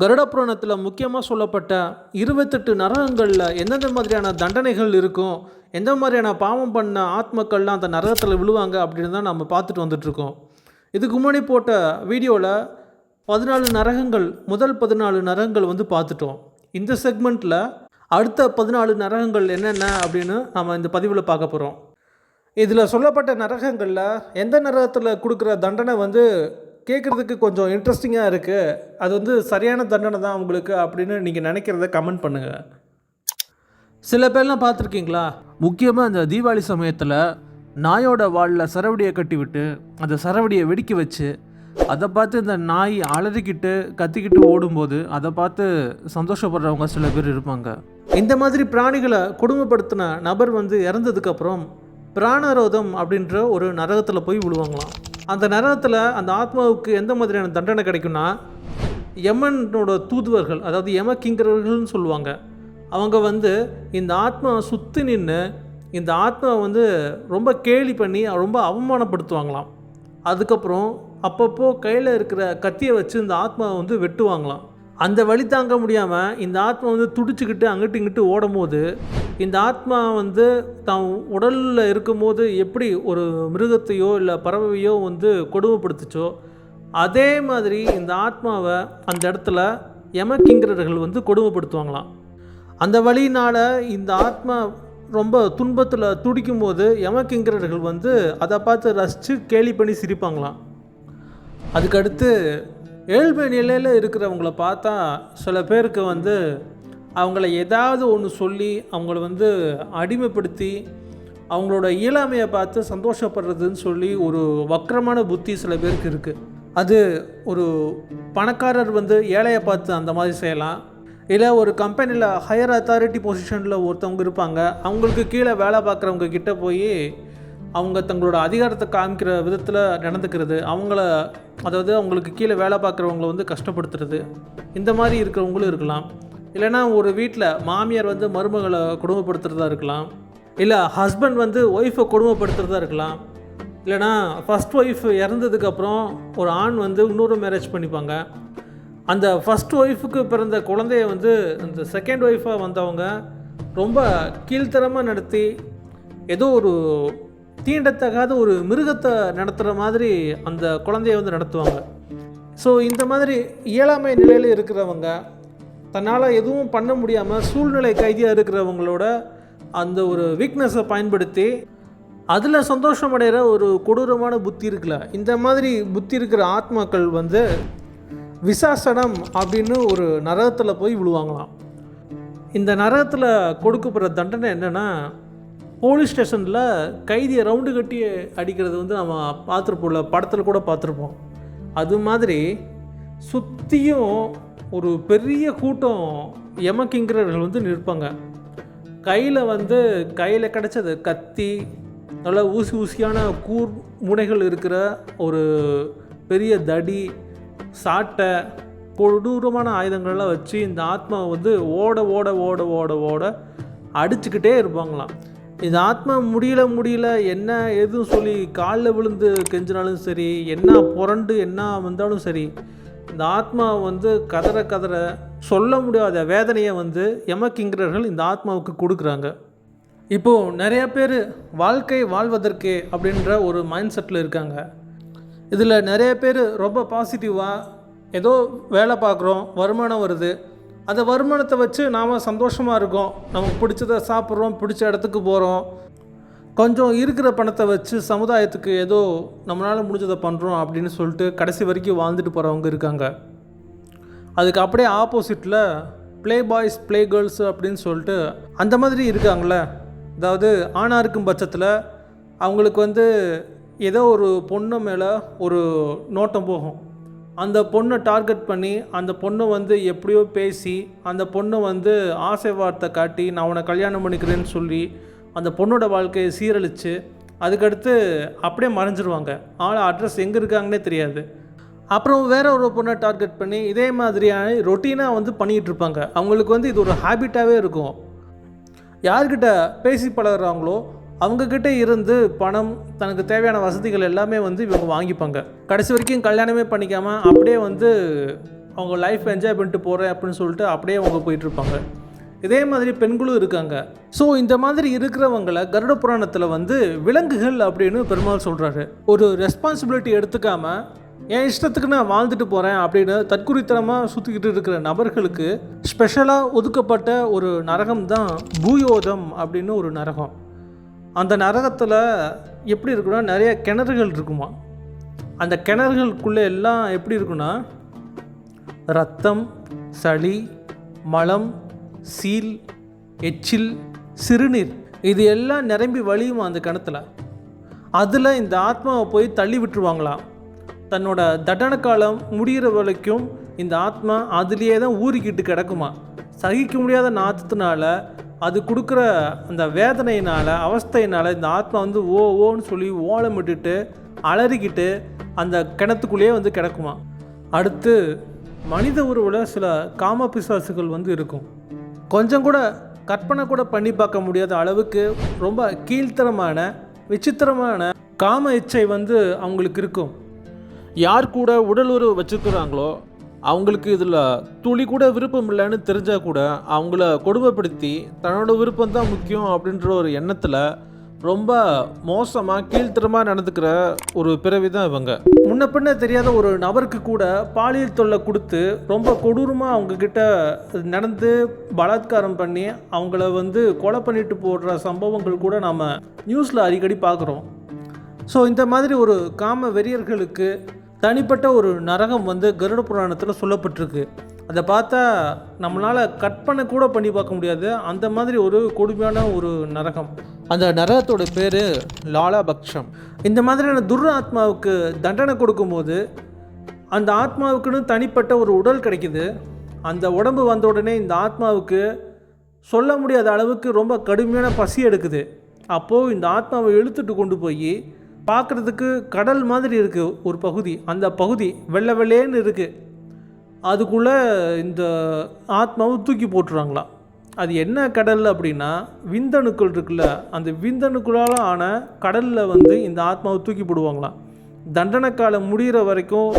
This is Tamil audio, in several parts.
கருட புராணத்தில் முக்கியமாக சொல்லப்பட்ட இருபத்தெட்டு நரகங்களில் எந்தெந்த மாதிரியான தண்டனைகள் இருக்கும்? எந்த மாதிரியான பாவம் பண்ண ஆத்மக்கள்லாம் அந்த நரகத்தில் விழுவாங்க அப்படின்னு தான் நம்ம பார்த்துட்டு வந்துட்ருக்கோம் இதுக்கு முன்னாடி போட்ட வீடியோவில் பதினாலு நரகங்கள் முதல் பதினாலு நரகங்கள் வந்து பார்த்துட்டோம். இந்த செக்மெண்ட்டில் அடுத்த பதினாலு நரகங்கள் என்னென்ன அப்படின்னு நம்ம இந்த பதிவில் பார்க்க போகிறோம் இதில் சொல்லப்பட்ட நரகங்களில் எந்த நரகத்தில் கொடுக்குற தண்டனை வந்து கேட்குறதுக்கு கொஞ்சம் இன்ட்ரெஸ்டிங்காக இருக்குது அது வந்து சரியான தண்டனை தான் உங்களுக்கு அப்படின்னு நீங்கள் நினைக்கிறத கமெண்ட் பண்ணுங்கள் சில பேர்லாம் பார்த்துருக்கீங்களா? முக்கியமாக இந்த தீபாவளி சமயத்தில் நாயோட வாலில் சரவடியை கட்டி விட்டு அந்த சரவடியை வெடிக்க வச்சு அதை பார்த்து இந்த நாய் அலறிக்கிட்டு கத்திக்கிட்டு ஓடும்போது அதை பார்த்து சந்தோஷப்படுறவங்க சில பேர் இருப்பாங்க. இந்த மாதிரி பிராணிகளை கொடுமைப்படுத்தின நபர் வந்து இறந்ததுக்கப்புறம் பிராணரோதம் அப்படின்ற ஒரு நரகத்தில் போய் விழுவாங்களாம். அந்த நரகத்தில் அந்த ஆத்மாவுக்கு எந்த மாதிரியான தண்டனை கிடைக்கும்னா யமனோட தூதுவர்கள் அதாவது யம கிங்கரர்கள்னு சொல்லுவாங்க அவங்க வந்து இந்த ஆத்மாவை சுற்றி நின்று இந்த ஆத்மாவை வந்து ரொம்ப கேலி பண்ணி ரொம்ப அவமானப்படுத்துவாங்களாம். அதுக்கப்புறம் அப்பப்போ கையில் இருக்கிற கத்தியை வச்சு இந்த ஆத்மாவை வந்து வெட்டுவாங்களாம். அந்த வழி தாங்க முடியாமல் இந்த ஆத்மா வந்து துடிச்சுக்கிட்டு அங்கிட்டு இங்கிட்டு ஓடும் போது இந்த ஆத்மா வந்து தான் உடலில் இருக்கும்போது எப்படி ஒரு மிருகத்தையோ இல்லை பறவையோ வந்து கொடுமைப்படுத்துச்சோ அதே மாதிரி இந்த ஆத்மாவை அந்த இடத்துல எமக்கிங்கிறர்கள் வந்து கொடுமைப்படுத்துவாங்களாம். அந்த வழியினால் இந்த ஆத்மா ரொம்ப துன்பத்தில் துடிக்கும் போது எமக்கிங்கிறர்கள் வந்து அதை பார்த்து ரசித்து கேலி பண்ணி சிரிப்பாங்களாம். அதுக்கடுத்து ஏழ்மை நிலையில் இருக்கிறவங்கள பார்த்தா சில பேருக்கு வந்து அவங்கள ஏதாவது ஒன்று சொல்லி அவங்கள வந்து அடிமைப்படுத்தி அவங்களோட இயலாமையை பார்த்து சந்தோஷப்படுறதுன்னு சொல்லி ஒரு வக்கரமான புத்தி சில பேருக்கு இருக்குது அது ஒரு பணக்காரர் வந்து ஏழையை பார்த்து அந்த மாதிரி செய்யலாம். இல்லை ஒரு கம்பெனியில் ஹையர் அத்தாரிட்டி பொசிஷனில் ஒருத்தவங்க இருப்பாங்க. அவங்களுக்கு கீழே வேலை பார்க்குறவங்க கிட்டே போய் அவங்க தங்களோட அதிகாரத்தை காமிக்கிற விதத்தில் நடந்துக்கிறது அவங்கள அதாவது அவங்களுக்கு கீழே வேலை பார்க்குறவங்கள வந்து கஷ்டப்படுத்துறது இந்த மாதிரி இருக்கிறவங்களும் இருக்கலாம். இல்லைனா ஒரு வீட்டில் மாமியார் வந்து மருமகளை கொடுமைப்படுத்துறதா இருக்கலாம். இல்லை ஹஸ்பண்ட் வந்து ஒய்ஃபை கொடுமைப்படுத்துறதா இருக்கலாம். இல்லைனா ஃபஸ்ட் ஒய்ஃப் இறந்ததுக்கப்புறம் ஒரு ஆண் வந்து இன்னொரு மேரேஜ் பண்ணிப்பாங்க. அந்த ஃபஸ்ட் ஒய்ஃபுக்கு பிறந்த குழந்தைய வந்து அந்த செகண்ட் ஒய்ஃபாக வந்தவங்க ரொம்ப கீழ்த்தரமாக நடத்தி ஏதோ ஒரு தீண்டத்தகாத ஒரு மிருகத்தை நடத்துகிற மாதிரி அந்த குழந்தைய வந்து நடத்துவாங்க. ஸோ இந்த மாதிரி இயலாமை நிலையில் இருக்கிறவங்க தன்னால் எதுவும் பண்ண முடியாமல் சூழ்நிலை கைதியாக இருக்கிறவங்களோட அந்த ஒரு வீக்னஸை பயன்படுத்தி அதில் சந்தோஷமடைகிற ஒரு கொடூரமான புத்தி இருக்குல்ல இந்த மாதிரி புத்தி இருக்கிற ஆத்மாக்கள் வந்து விசாசனம் அப்படின்னு ஒரு நரகத்தில் போய் விழுவாங்களாம். இந்த நரகத்தில் கொடுக்கப்படுற தண்டனை என்னென்னா போலீஸ் ஸ்டேஷனில் கைதியை ரவுண்டு கட்டி அடிக்கிறது வந்து நம்ம பார்த்துருப்போம்ல படத்தில் கூட பார்த்துருப்போம். அது மாதிரி சுற்றியும் ஒரு பெரிய கூட்டம் எமக்கிங்கிறவர்கள் வந்து நிற்பாங்க. கையில் வந்து கையில் கிடச்சது கத்தி நல்லா ஊசி ஊசியான கூர் முனைகள் இருக்கிற ஒரு பெரிய தடி சாட்டை கொடூரமான ஆயுதங்கள்லாம் வச்சு இந்த ஆத்மாவை வந்து ஓட ஓட ஓட ஓட ஓட அடிச்சுக்கிட்டே இருப்பாங்களாம். இந்த ஆத்மா முடியல முடியல என்ன எதுவும் சொல்லி காலில் விழுந்து கெஞ்சினாலும் சரி என்ன புரண்டு என்ன வந்தாலும் சரி இந்த ஆத்மா வந்து கதற கதற சொல்ல முடியாத வேதனையை வந்து எமக்கிங்கிறர்கள் இந்த ஆத்மாவுக்கு கொடுக்குறாங்க. இப்போது நிறைய பேர் வாழ்க்கை வாழ்வதற்கே அப்படின்ற ஒரு மைண்ட் செட்டில் இருக்காங்க. இதில் நிறைய பேர் ரொம்ப பாசிட்டிவாக ஏதோ வேலை பார்க்குறோம் வருமானம் வருது அந்த வருமானத்தை வச்சு நாம் சந்தோஷமாக இருக்கோம். நமக்கு பிடிச்சத சாப்பிட்றோம் பிடிச்ச இடத்துக்கு போகிறோம் கொஞ்சம் இருக்கிற பணத்தை வச்சு சமுதாயத்துக்கு ஏதோ நம்மளால் முடிஞ்சதை பண்ணுறோம் அப்படின்னு சொல்லிட்டு கடைசி வரைக்கும் வாழ்ந்துட்டு போகிறவங்க இருக்காங்க. அதுக்கு அப்படியே ஆப்போசிட்டில் ப்ளே பாய்ஸ் ப்ளே கேர்ள்ஸ் அப்படின்னு சொல்லிட்டு அந்த மாதிரி இருக்காங்கள அதாவது ஆணாக இருக்கும் பட்சத்தில் அவங்களுக்கு வந்து ஏதோ ஒரு பொண்ணு மேலே ஒரு நோட்டம் போகும். அந்த பொண்ணை டார்கெட் பண்ணி அந்த பொண்ணை வந்து எப்படியோ பேசி அந்த பொண்ணை வந்து ஆசை வார்த்தை காட்டி நான் உன்னை கல்யாணம் பண்ணிக்கிறேன்னு சொல்லி அந்த பொண்ணோட வாழ்க்கையை சீரழித்து அதுக்கடுத்து அப்படியே மறைஞ்சிருவாங்க. ஆள் அட்ரஸ் எங்கே இருக்காங்கன்னே தெரியாது. அப்புறம் வேற ஒரு பொண்ணை டார்கெட் பண்ணி இதே மாதிரியான ரொட்டீனாக வந்து பண்ணிகிட்டு இருப்பாங்க. அவங்களுக்கு வந்து இது ஒரு ஹேபிட்டாகவே இருக்கும். யார்கிட்ட பேசி பழகுறாங்களோ அவங்கக்கிட்ட இருந்து பணம் தனக்கு தேவையான வசதிகள் எல்லாமே வந்து இவங்க வாங்கிப்பாங்க. கடைசி வரைக்கும் கல்யாணமே பண்ணிக்காமல் அப்படியே வந்து அவங்க லைஃப் என்ஜாய் பண்ணிட்டு போகிறேன் அப்படின்னு சொல்லிட்டு அப்படியே அவங்க போயிட்டுருப்பாங்க. இதே மாதிரி பெண்களும் இருக்காங்க. ஸோ இந்த மாதிரி இருக்கிறவங்களை கருட புராணத்தில் வந்து விலங்குகள் அப்படின்னு பெருமாள் சொல்கிறாரு ஒரு ரெஸ்பான்சிபிலிட்டி எடுத்துக்காமல் என் இஷ்டத்துக்கு நான் வாழ்ந்துட்டு போகிறேன் அப்படின்னு தற்குறித்தனமாக சுற்றிக்கிட்டு இருக்கிற நபர்களுக்கு ஸ்பெஷலாக ஒதுக்கப்பட்ட ஒரு நரகம் தான் பூயோதம் அப்படின்னு ஒரு நரகம். அந்த நரகத்தில் எப்படி இருக்குன்னா நிறைய கிணறுகள் இருக்குமா? அந்த கிணறுகளுக்குள்ளே எல்லாம் எப்படி இருக்குன்னா ரத்தம் சளி மலம் சீல் எச்சில் சிறுநீர் இது எல்லாம் நிரம்பி வழியுமா அந்த கிணத்துல? அதில் இந்த ஆத்மாவை போய் தள்ளி விட்டுருவாங்களாம் தன்னோட தண்டன காலம் முடிகிற வரைக்கும் இந்த ஆத்மா அதுலேயே தான் ஊறிக்கிட்டு கிடக்குமா? சகிக்க முடியாத நாத்தத்தினால அது கொடுக்குற அந்த வேதனையினால் அவஸ்தையினால் இந்த ஆத்மா வந்து ஓ ஓன்னு சொல்லி ஓலமிட்டுட்டு அலறிக்கிட்டு அந்த கிணத்துக்குள்ளேயே வந்து கிடக்குமா? அடுத்து மனித உருவில் சில காம பிசாசுகள் வந்து இருக்கும். கொஞ்சம் கூட கற்பனை கூட பண்ணி பார்க்க முடியாத அளவுக்கு ரொம்ப கீழ்த்தரமான விசித்திரமான காம இச்சை வந்து அவங்களுக்கு இருக்கும். யார் கூட உடல் உறவு வச்சுருக்குறாங்களோ அவங்களுக்கு இதில் துளி கூட விருப்பம் இல்லைன்னு தெரிஞ்சால் கூட அவங்கள கொடுமைப்படுத்தி தன்னோட விருப்பம் தான் முக்கியம் அப்படின்ற ஒரு எண்ணத்தில் ரொம்ப மோசமாக கீழ்த்தரமாக நடந்துக்கிற ஒரு பிறவி தான் இவங்க. முன்ன பின்ன தெரியாத ஒரு நபருக்கு கூட பாலியல் தொல்லை கொடுத்து ரொம்ப கொடூரமாக அவங்கக்கிட்ட நடந்து பலாத்காரம் பண்ணி அவங்கள வந்து கொலை பண்ணிட்டு போடுற சம்பவங்கள் கூட நாம் நியூஸில் அடிக்கடி பார்க்குறோம். ஸோ இந்த மாதிரி ஒரு காம வெறியர்களுக்கு தனிப்பட்ட ஒரு நரகம் வந்து கருட புராணத்தில் சொல்லப்பட்டிருக்கு. அதை பார்த்தா நம்மளால் கற்பனை கூட பண்ணி பார்க்க முடியாது. அந்த மாதிரி ஒரு கொடுமையான ஒரு நரகம். அந்த நரகத்தோட பேர் லாலாபக்ஷம் இந்த மாதிரியான துர் ஆத்மாவுக்கு தண்டனை கொடுக்கும்போது அந்த ஆத்மாவுக்குன்னு தனிப்பட்ட ஒரு உடல் கிடைக்குது. அந்த உடம்பு வந்த உடனே இந்த ஆத்மாவுக்கு சொல்ல முடியாத அளவுக்கு ரொம்ப கடுமையான பசி எடுக்குது. அப்போது இந்த ஆத்மாவை இழுத்துட்டு கொண்டு போய் பார்க்குறதுக்கு கடல் மாதிரி இருக்குது ஒரு பகுதி. அந்த பகுதி வெள்ளை வெள்ளேன்னு இருக்குது அதுக்குள்ளே இந்த ஆத்மாவை தூக்கி போட்டுருவாங்களாம். அது என்ன கடல் அப்படின்னா விந்தணுக்கள் இருக்குல்ல அந்த விந்தணுக்களால் ஆன கடலில் வந்து இந்த ஆத்மாவை தூக்கி போடுவாங்களாம். தண்டனை காலம் முடிகிற வரைக்கும்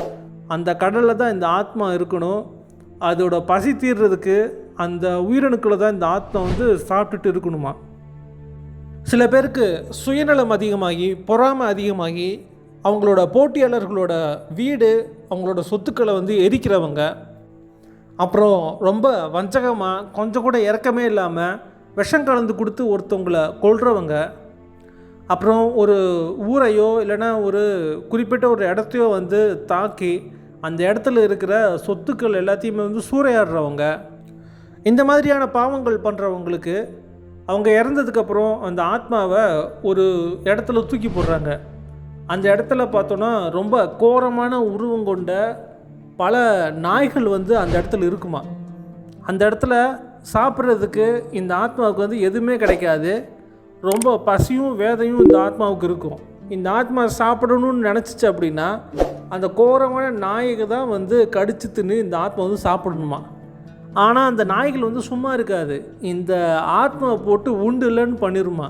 அந்த கடலில் தான் இந்த ஆத்மா இருக்கணும். அதோட பசி தீர்றதுக்கு அந்த உயிரணுக்களை தான் இந்த ஆத்மா வந்து சாப்பிட்டுட்டு இருக்கணுமா சில பேருக்கு சுயநலம் அதிகமாகி பொறாமை அதிகமாகி அவங்களோட போட்டியாளர்களோட வீடு அவங்களோட சொத்துக்களை வந்து எரிக்கிறவங்க. அப்புறம் ரொம்ப வஞ்சகமாக கொஞ்சம் கூட இறக்கமே இல்லாமல் விஷம் கலந்து கொடுத்து ஒருத்தவங்களை கொல்றவங்க. அப்புறம் ஒரு ஊரையோ இல்லைன்னா ஒரு குறிப்பிட்ட ஒரு இடத்தையோ வந்து தாக்கி அந்த இடத்துல இருக்கிற சொத்துக்கள் எல்லாத்தையுமே வந்து சூறையாடுறவங்க. இந்த மாதிரியான பாவங்கள் பண்ணுறவங்களுக்கு அவங்க இறந்ததுக்கப்புறம் அந்த ஆத்மாவை ஒரு இடத்துல தூக்கி போடுறாங்க. அந்த இடத்துல பார்த்தோன்னா ரொம்ப கோரமான உருவம் கொண்ட பல நாய்கள் வந்து அந்த இடத்துல இருக்குமா? அந்த இடத்துல சாப்பிட்றதுக்கு இந்த ஆத்மாவுக்கு வந்து எதுவுமே கிடைக்காது. ரொம்ப பசியும் வேதையும் இந்த ஆத்மாவுக்கு இருக்கும். இந்த ஆத்மா சாப்பிடணும்னு நினச்சிச்சு அப்படின்னா அந்த கோரமான நாய்க்கு தான் வந்து கடிச்சு தின்னு இந்த ஆத்மா வந்து சாப்பிடணுமா? ஆனால் அந்த நாய்கள் வந்து சும்மா இருக்காது. இந்த ஆத்மாவை போட்டு உண்டு இல்லைன்னு பண்ணிருமா.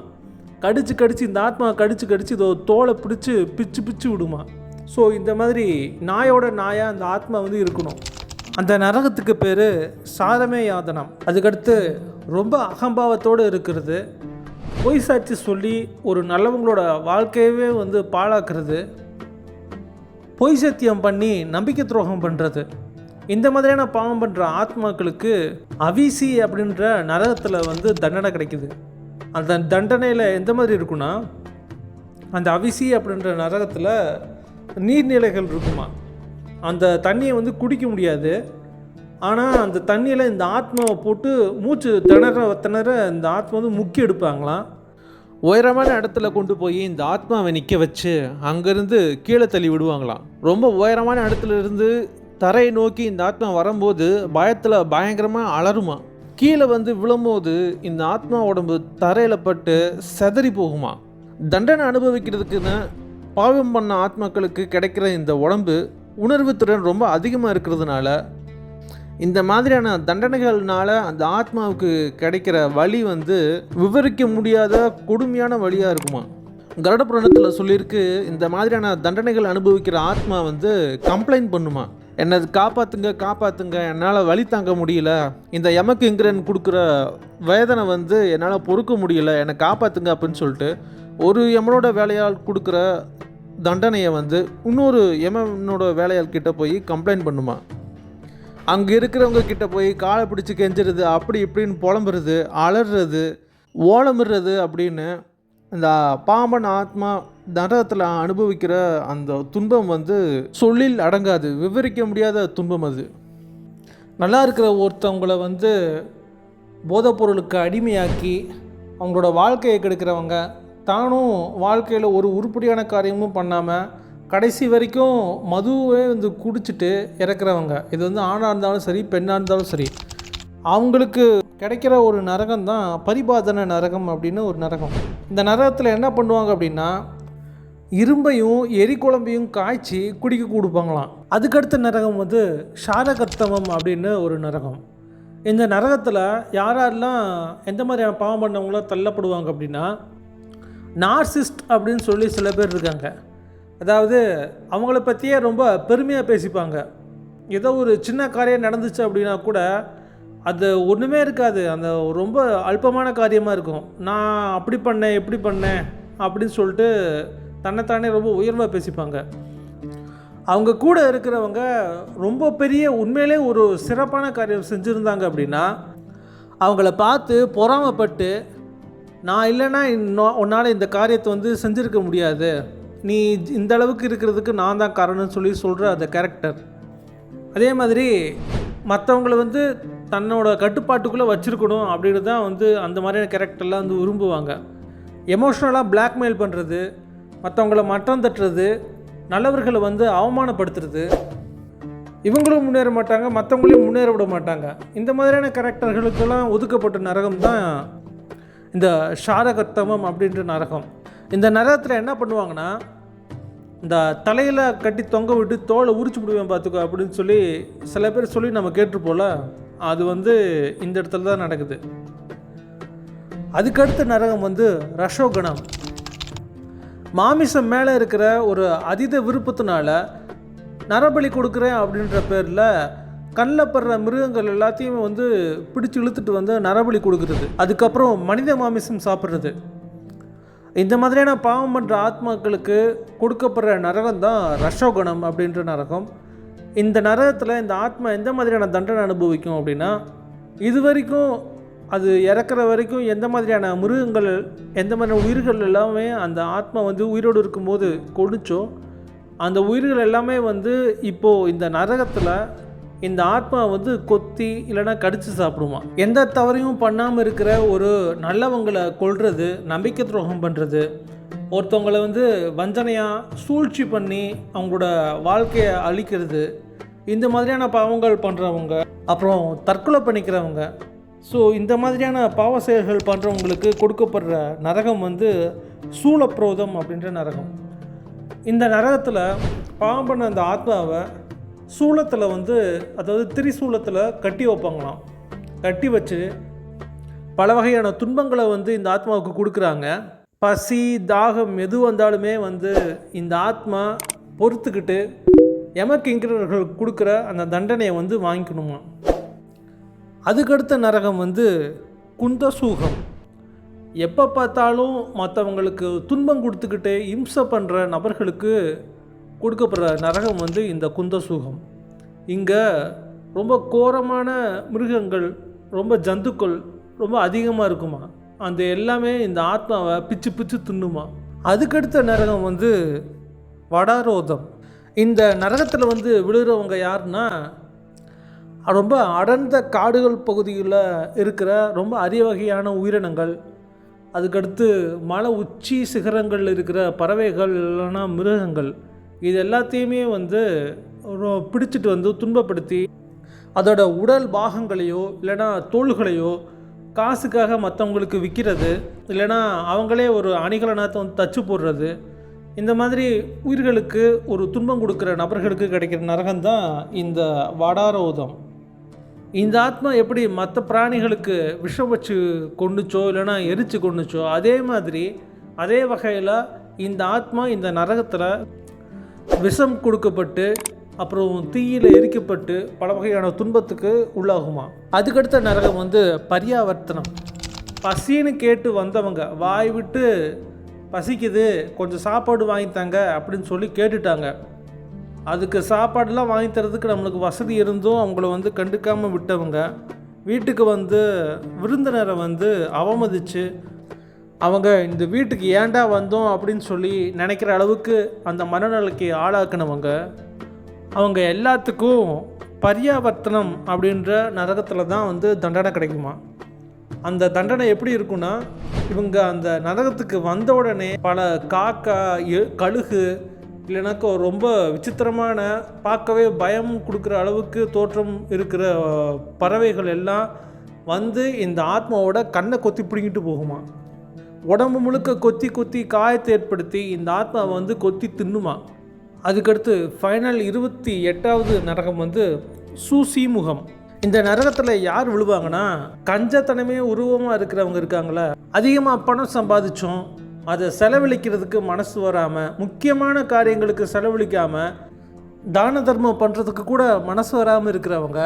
கடிச்சு கடிச்சு இந்த ஆத்மாவை கடிச்சு கடிச்சு இதோ தோலை பிடிச்சி பிச்சு பிச்சு விடுமா. ஸோ இந்த மாதிரி நாயோட நாயாக அந்த ஆத்மா வந்து இருக்கணும். அந்த நரகத்துக்கு பேர் சாரமே யாதனம் அதுக்கடுத்து ரொம்ப அகம்பாவத்தோடு இருக்கிறது. பொய் சாட்சி சொல்லி ஒரு நல்லவங்களோட வாழ்க்கையவே வந்து பாழாக்குறது. பொய் சத்தியம் பண்ணி நம்பிக்கை துரோகம் பண்ணுறது இந்த மாதிரியான பாவம் பண்ணுற ஆத்மாக்களுக்கு அவிசி அப்படின்ற நரகத்தில் வந்து தண்டனை கிடைக்குது. அந்த தண்டனையில் எந்த மாதிரி இருக்குன்னா அந்த அவிசி அப்படின்ற நரகத்தில் நீர்நிலைகள் இருக்குமா? அந்த தண்ணியை வந்து குடிக்க முடியாது. ஆனால் அந்த தண்ணியில் இந்த ஆத்மாவை போட்டு மூச்சு திணற திணற இந்த ஆத்மா வந்து முக்கி எடுப்பாங்களாம் உயரமான இடத்துல கொண்டு போய் இந்த ஆத்மாவை நிற்க வச்சு அங்கேருந்து கீழே தள்ளி விடுவாங்களாம். ரொம்ப உயரமான இடத்துல இருந்து தரையை நோக்கி இந்த ஆத்மா வரும்போது பயத்தில் பயங்கரமாக அலருமா கீழே வந்து விழும்போது இந்த ஆத்மா உடம்பு தரையில் பட்டு செதறி போகுமா. தண்டனை அனுபவிக்கிறதுக்குன்னு பாவம் பண்ண ஆத்மாக்களுக்கு கிடைக்கிற இந்த உடம்பு உணர்வு திறன் ரொம்ப அதிகமாக இருக்கிறதுனால இந்த மாதிரியான தண்டனைகள்னால அந்த ஆத்மாவுக்கு கிடைக்கிற வழி வந்து விவரிக்க முடியாத கொடுமையான வழியாக இருக்குமா. கருட புராணத்தில் சொல்லியிருக்கு இந்த மாதிரியான தண்டனைகள் அனுபவிக்கிற ஆத்மா வந்து கம்ப்ளைண்ட் பண்ணுமா. என்னை காப்பாற்றுங்க காப்பாற்றுங்க என்னால் வழி தாங்க முடியல. இந்த எமக்கு இங்கிரன் கொடுக்குற வேதனை வந்து என்னால் பொறுக்க முடியல. என்னை காப்பாற்றுங்க அப்படின்னு சொல்லிட்டு ஒரு எமனோட வேலையால் கொடுக்குற தண்டனையை வந்து இன்னொரு எமனோட வேலையால் கிட்டே போய் கம்ப்ளைண்ட் பண்ணுமா? அங்கே இருக்கிறவங்க கிட்ட போய் காலை பிடிச்சி கெஞ்சுறது அப்படி இப்படின்னு புலம்புறது அலறுறது ஓலமிடுறது அப்படின்னு இந்த பாம்பன் ஆத்மா நரகத்தில் அனுபவிக்கிற அந்த துன்பம் வந்து சொல்லில் அடங்காது விவரிக்க முடியாத துன்பம் அது. நல்லா இருக்கிற ஒருத்தவங்கள வந்து போதைப்பொருளுக்கு அடிமையாக்கி அவங்களோட வாழ்க்கையை கெடுக்கிறவங்க தானும் வாழ்க்கையில் ஒரு உருப்படியான காரியமும் பண்ணாமல் கடைசி வரைக்கும் மதுவே வந்து குடிச்சிட்டு இறக்குறவங்க. இது வந்து ஆணாக இருந்தாலும் சரி பெண்ணாக இருந்தாலும் சரி. அவங்களுக்கு கிடைக்கிற ஒரு நரகம் தான் பரிபாதன நரகம் அப்படின்னு ஒரு நரகம். இந்த நரகத்தில் என்ன பண்ணுவாங்க அப்படின்னா இரும்பையும் எரிக்குழம்பையும் காய்ச்சி குடிக்க கொடுப்பாங்களாம். அதுக்கடுத்த நரகம் வந்து ஷாரகத்தமம் அப்படின்னு ஒரு நரகம். இந்த நரகத்தில் யாரெல்லாம் எந்த மாதிரியான பாவம் பண்ணவங்களோ தள்ளப்படுவாங்க அப்படின்னா நார்சிஸ்ட் அப்படின்னு சொல்லி சில பேர் இருக்காங்க. அதாவது அவங்கள பற்றியே ரொம்ப பெருமையாக பேசிப்பாங்க. ஏதோ ஒரு சின்ன காரியம் நடந்துச்சு அப்படின்னா கூட அது ஒன்றுமே இருக்காது. அந்த ரொம்ப அல்பமான காரியமாக இருக்கும். நான் அப்படி பண்ணேன் எப்படி பண்ணேன் அப்படின்னு சொல்லிட்டு தன்னைத்தானே ரொம்ப உயர்வாக பேசிப்பாங்க. அவங்க கூட இருக்கிறவங்க ரொம்ப பெரிய உண்மையிலே ஒரு சிறப்பான காரியம் செஞ்சுருந்தாங்க அப்படின்னா அவங்கள பார்த்து பொறாமைப்பட்டு நான் இல்லைன்னா உன்னால் இந்த காரியத்தை வந்து செஞ்சுருக்க முடியாது. நீ இந்த அளவுக்கு இருக்கிறதுக்கு நான் தான் காரணம்னு சொல்லி சொல்கிற அந்த கேரக்டர் அதே மாதிரி மற்றவங்கள வந்து தன்னோட கட்டுப்பாட்டுக்குள்ளே வச்சுருக்கணும் அப்படின்னு தான் வந்து அந்த மாதிரியான கேரக்டர்லாம் வந்து விரும்புவாங்க. எமோஷ்னலாக பிளாக்மெயில் பண்ணுறது மற்றவங்கள மட்டம் தட்டுறது நல்லவர்களை வந்து அவமானப்படுத்துறது. இவங்களும் முன்னேற மாட்டாங்க மற்றவங்களையும் முன்னேற விட மாட்டாங்க. இந்த மாதிரியான கேரக்டர்களுக்கெல்லாம் ஒதுக்கப்பட்ட நரகம் தான் இந்த ஷாரகத்தமம் அப்படின்ற நரகம். இந்த நரகத்தில் என்ன பண்ணுவாங்கன்னா இந்த தலையில் கட்டி தொங்க விட்டு தோலை உரிச்சு விடுவேன் பார்த்துக்கோ அப்படின்னு சொல்லி சில பேர் சொல்லி நம்ம கேட்டிருப்போல அது வந்து இந்த இடத்துல தான் நடக்குது. அதுக்கடுத்த நரகம் வந்து ரஷோகணம் மாமிசம் மேலே இருக்கிற ஒரு அதீத விருப்பத்தினால நரபலி கொடுக்குறேன் அப்படின்ற பேரில் கண்ணில் படுற மிருகங்கள் எல்லாத்தையும் வந்து பிடிச்சு இழுத்துட்டு வந்து நரபலி கொடுக்குறது. அதுக்கப்புறம் மனித மாமிசம் சாப்பிட்றது. இந்த மாதிரியான பாவம் பண்ணுற ஆத்மாக்களுக்கு கொடுக்கப்படுற நரகம் தான் ரஷோகணம் அப்படின்ற நரகம். இந்த நரகத்தில் இந்த ஆத்மா எந்த மாதிரியான தண்டனை அனுபவிக்கும் அப்படின்னா இது வரைக்கும் அது இறக்குற வரைக்கும் எந்த மாதிரியான மிருகங்கள் எந்த மாதிரியான உயிர்கள் எல்லாமே அந்த ஆத்மா வந்து உயிரோடு இருக்கும்போது கொடுச்சோ அந்த உயிர்கள் எல்லாமே வந்து இப்போது இந்த நரகத்தில் இந்த ஆத்மா வந்து கொத்தி இல்லைன்னா கடித்து சாப்பிடுமா? எந்த தவறையும் பண்ணாமல் இருக்கிற ஒரு நல்லவங்களை கொள்வது நம்பிக்கை துரோகம் பண்ணுறது ஒருத்தவங்களை வந்து வஞ்சனையாக சூழ்ச்சி பண்ணி அவங்களோட வாழ்க்கையை அழிக்கிறது இந்த மாதிரியான பாவங்கள் பண்ணுறவங்க அப்புறம் தற்கொலை பண்ணிக்கிறவங்க ஸோ இந்த மாதிரியான பாவ செயல்கள் பண்ணுறவங்களுக்கு கொடுக்கப்படுற நரகம் வந்து சூலப்ரோதம் அப்படின்ற நரகம். இந்த நரகத்தில் பாவம் பண்ண அந்த ஆத்மாவை சூளத்தில் வந்து அதாவது திரிசூலத்தில் கட்டி வைப்பாங்களாம். கட்டி வச்சு பல வகையான துன்பங்களை வந்து இந்த ஆத்மாவுக்கு கொடுக்குறாங்க. பசி தாகம் எது வந்தாலுமே வந்து இந்த ஆத்மா பொறுத்துக்கிட்டு எமக்கிங்கிறவர்கள் கொடுக்குற அந்த தண்டனையை வந்து வாங்கிக்கணுமா அதுக்கடுத்த நரகம் வந்து குந்தசூகம் எப்போ பார்த்தாலும் மற்றவங்களுக்கு துன்பம் கொடுத்துக்கிட்டே இம்சை பண்ணுற நபர்களுக்கு கொடுக்கப்படுற நரகம் வந்து இந்த குந்தசூகம் இங்கே ரொம்ப கோரமான மிருகங்கள் ரொம்ப ஜந்துக்கள் ரொம்ப அதிகமாக இருக்குமா? அந்த எல்லாமே இந்த ஆத்மாவை பிச்சு பிச்சு தின்னுமா? அதுக்கடுத்த நரகம் வந்து வடாரோதம். இந்த நரகத்தில் வந்து விழுகிறவங்க யாருன்னா ரொம்ப அடர்ந்த காடுகள் பகுதியில் இருக்கிற ரொம்ப அரிய வகையான உயிரினங்கள் அதுக்கடுத்து மலை உச்சி சிகரங்களில் இருக்கிற பறவைகள் இல்லைன்னா மிருகங்கள் இது எல்லாத்தையுமே வந்து பிடிச்சிட்டு வந்து துன்பப்படுத்தி அதோட உடல் பாகங்களையோ இல்லைன்னா தோள்களையோ காசுக்காக மற்றவங்களுக்கு விற்கிறது இல்லைன்னா அவங்களே ஒரு அணிகலனாத்தை வந்து தச்சு போடுறது இந்த மாதிரி உயிர்களுக்கு ஒரு துன்பம் கொடுக்குற நபர்களுக்கு கிடைக்கிற நரகம் தான் இந்த வடாரோதம். இந்த ஆத்மா எப்படி மற்ற பிராணிகளுக்கு விஷம் வச்சு கொண்டுச்சோ இல்லைன்னா எரிச்சு கொண்டுச்சோ அதே மாதிரி அதே வகையில் இந்த ஆத்மா இந்த நரகத்தில் விஷம் கொடுக்கப்பட்டு அப்புறம் தீயில் எரிக்கப்பட்டு பல வகையான துன்பத்துக்கு உள்ளாகுமா? அதுக்கடுத்த நரகம் வந்து பரியாவர்த்தனம். பசின்னு கேட்டு வந்தவங்க வாய் விட்டு பசிக்குது கொஞ்சம் சாப்பாடு வாங்கி தாங்க அப்படின்னு சொல்லி கேட்டுட்டாங்க. அதுக்கு சாப்பாடெலாம் வாங்கி தரதுக்கு நம்மளுக்கு வசதி இருந்தும் அவங்கள வந்து கண்டுக்காமல் விட்டவங்க வீட்டுக்கு வந்து விருந்தினரை வந்து அவமதித்து அவங்க இந்த வீட்டுக்கு ஏன்டா வந்தோம் அப்படின்னு சொல்லி நினைக்கிற அளவுக்கு அந்த மனநிலைக்கு ஆளாக்குனவங்க அவங்க எல்லாத்துக்கும் பரியாவர்த்தனம் அப்படின்ற நரகத்தில் தான் வந்து தண்டனை கிடைக்குமா? அந்த தண்டனை எப்படி இருக்குன்னா இவங்க அந்த நரகத்துக்கு வந்த உடனே பல காக்கா எ- கழுகு இல்லைனாக்கா ரொம்ப விசித்திரமான பார்க்கவே பயம் கொடுக்குற அளவுக்கு தோற்றம் இருக்கிற பறவைகள் எல்லாம் வந்து இந்த ஆத்மாவோட கண்ணை கொத்தி பிடுங்கிட்டு போகுமா? உடம்பு முழுக்க கொத்தி கொத்தி காயத்தை ஏற்படுத்தி இந்த ஆத்மாவை வந்து கொத்தி தின்னுமா? அதுக்கடுத்து ஃபைனல் இருபத்தி எட்டாவது நரகம் வந்து சூசிமுகம். இந்த நரகத்தில் யார் விழுவாங்கன்னா கஞ்சத்தனமே உருவமாக இருக்கிறவங்க இருக்காங்களே அதிகமாக பணம் சம்பாதிச்சோம் அதை செலவழிக்கிறதுக்கு மனசு வராமல் முக்கியமான காரியங்களுக்கு செலவழிக்காமல் தான தர்மம் பண்ணுறதுக்கு கூட மனசு வராமல் இருக்கிறவங்க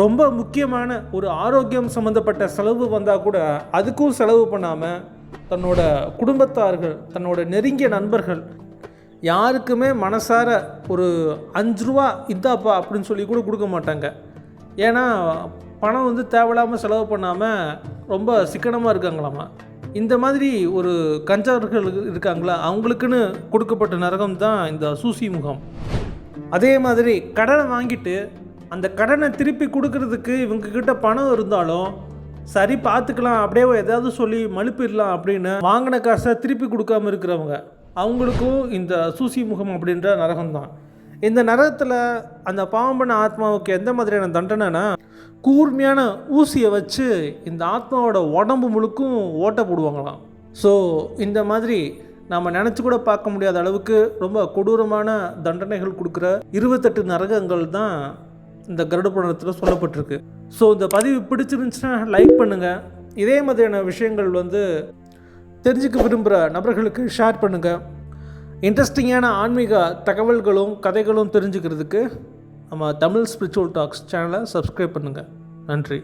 ரொம்ப முக்கியமான ஒரு ஆரோக்கியம் சம்மந்தப்பட்ட செலவு வந்தால் கூட அதுக்கும் செலவு பண்ணாமல் தன்னோட குடும்பத்தார்கள் தன்னோட நெருங்கிய நண்பர்கள் யாருக்குமே மனசார ஒரு அஞ்சு ரூபா இதாப்பா அப்படின்னு சொல்லி கூட கொடுக்க மாட்டாங்க. ஏன்னா பணம் வந்து தேவையில்லாமல் செலவு பண்ணாமல் ரொம்ப சிக்கனமாக இருக்காங்களாமா. இந்த மாதிரி ஒரு கஞ்சார்கள் இருக்காங்களா? அவங்களுக்குன்னு கொடுக்கப்பட்ட நரகம் தான் இந்த சூசி முகம். அதே மாதிரி கடனை வாங்கிட்டு அந்த கடனை திருப்பி கொடுக்கறதுக்கு இவங்கக்கிட்ட பணம் இருந்தாலும் சரி பார்த்துக்கலாம் அப்படியே ஏதாவது சொல்லி மழுப்பிடலாம் அப்படின்னு வாங்கின காசை திருப்பி கொடுக்காம இருக்கிறவங்க அவங்களுக்கும் இந்த சூசி முகம் அப்படின்ற நரகம் தான். இந்த நரகத்தில் அந்த பாவம் பண்ண ஆத்மாவுக்கு எந்த மாதிரியான தண்டனைனா கூர்மையான ஊசியை வச்சு இந்த ஆத்மாவோட உடம்பு முழுக்கும் ஓட்ட போடுவாங்களாம். ஸோ இந்த மாதிரி நாம் நினச்சி கூட பார்க்க முடியாத அளவுக்கு ரொம்ப கொடூரமான தண்டனைகள் கொடுக்குற இருபத்தெட்டு நரகங்கள் தான் இந்த கருட புராணத்தில் சொல்லப்பட்டிருக்கு. ஸோ இந்த பதிவு பிடிச்சிருந்துச்சுன்னா லைக் பண்ணுங்கள் இதே மாதிரியான விஷயங்கள் வந்து தெரிஞ்சுக்க விரும்புகிற நபர்களுக்கு ஷேர் பண்ணுங்கள் இன்ட்ரெஸ்டிங்கான ஆன்மீக தகவல்களும் கதைகளும் தெரிஞ்சுக்கிறதுக்கு நம்ம தமிழ் ஸ்பிரிச்சுவல் டாக்ஸ் சேனலை சப்ஸ்கிரைப் பண்ணுங்கள் நன்றி.